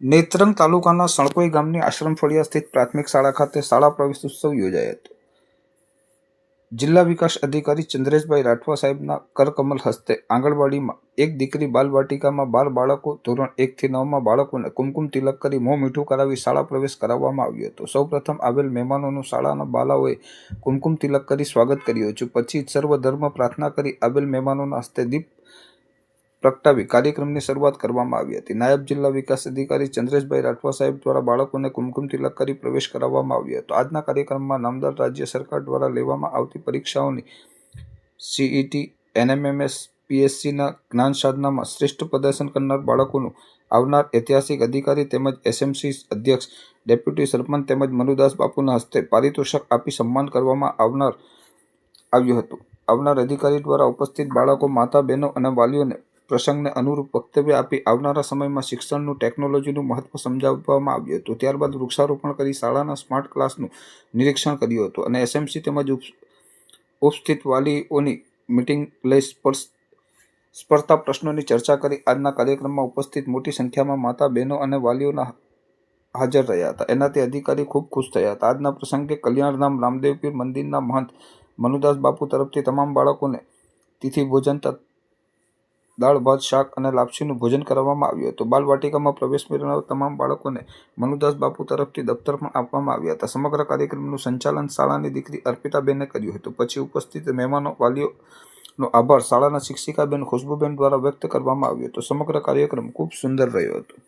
નેત્રંગ તાલુકાના સણકોઈ ગામની આશ્રમ ફળિયા સ્થિત પ્રાથમિક શાળા ખાતે શાળા પ્રવેશ ઉત્સવ યોજાયો હતો. જિલ્લા વિકાસ અધિકારી ચંદ્રેશભાઈ રાઠવા સાહેબના કરકમલ હસ્તે આંગણવાડીમાં એક દીકરી બાલવાટિકામાં બાર બાળકો, ધોરણ એકથી નવમાં બાળકોને કુમકુમ તિલક કરી મોં મીઠું કરાવી શાળા પ્રવેશ કરાવવામાં આવ્યો હતો. સૌપ્રથમ આવેલ મહેમાનોનું શાળાના બાલાઓએ કુમકુમ તિલક કરી સ્વાગત કર્યું હતું. પછી સર્વધર્મ પ્રાર્થના કરી આવેલ મહેમાનોના હસ્તે દીપ પ્રગટાવી કાર્યક્રમની શરૂઆત કરવામાં આવી હતી. નાયબ જિલ્લા વિકાસ અધિકારી ચંદ્રેશભાઈ રાઠવા સાહેબ દ્વારા બાળકોને કુમકુમ તિલક કરી પ્રવેશ કરાવવામાં આવ્યો હતો. આજના કાર્યક્રમમાં નામદાર રાજ્ય સરકાર દ્વારા લેવામાં આવતી પરીક્ષાઓની સીઈટી એનએમએમએસ પીએસસીના જ્ઞાન સાધનામાં શ્રેષ્ઠ પ્રદર્શન કરનાર બાળકોનું આવનાર ઐતિહાસિક અધિકારી તેમજ એસએમસી અધ્યક્ષ, ડેપ્યુટી સરપંચ તેમજ મનુદાસ બાપુના હસ્તે પારિતોષક આપી સન્માન કરવામાં આવનાર આવ્યું હતું. આવનાર અધિકારી દ્વારા ઉપસ્થિત બાળકો માતા બહેનો અને વાલીઓને પ્રસંગને અનુરૂપ વક્તવ્ય આપી આવનારા સમયમાં શિક્ષણનું, ટેકનોલોજીનું મહત્વ સમજાવવામાં આવ્યું હતું. ત્યારબાદ વૃક્ષારોપણ કરી શાળાના સ્માર્ટ ક્લાસનું નિરીક્ષણ કર્યું હતું અને એસએમસી તેમજ ઉપ, ઉપસ્થિત વાલીઓની મિટિંગ લઈ સ્પર્શ, સ્પર્ધા પ્રશ્નોની ચર્ચા કરી. આજના કાર્યક્રમમાં ઉપસ્થિત મોટી સંખ્યામાં માતા બહેનો અને વાલીઓના હાજર રહ્યા હતા. એનાથી અધિકારી ખૂબ ખુશ થયા હતા. આજના પ્રસંગે કલ્યાણધામ, રામદેવપીર મંદિરના મહંત મનુદાસ બાપુ તરફથી તમામ બાળકોને તિથિ ભોજન તથા દાળ, ભાત, શાક અને લાપસીનું ભોજન કરવામાં આવ્યું હતું. બાલવાટિકામાં પ્રવેશ મેળવનાર તમામ બાળકોને મનુદાસ બાપુ તરફથી દફતર પણ આપવામાં આવ્યા હતા. સમગ્ર કાર્યક્રમનું સંચાલન શાળાની દીકરી અર્પિતાબેને કર્યું હતું. પછી ઉપસ્થિત મહેમાનો, વાલીઓનો આભાર શાળાના શિક્ષિકાબેન ખુશ્બુબેન દ્વારા વ્યક્ત કરવામાં આવ્યો હતો. સમગ્ર કાર્યક્રમ ખૂબ સુંદર રહ્યો હતો.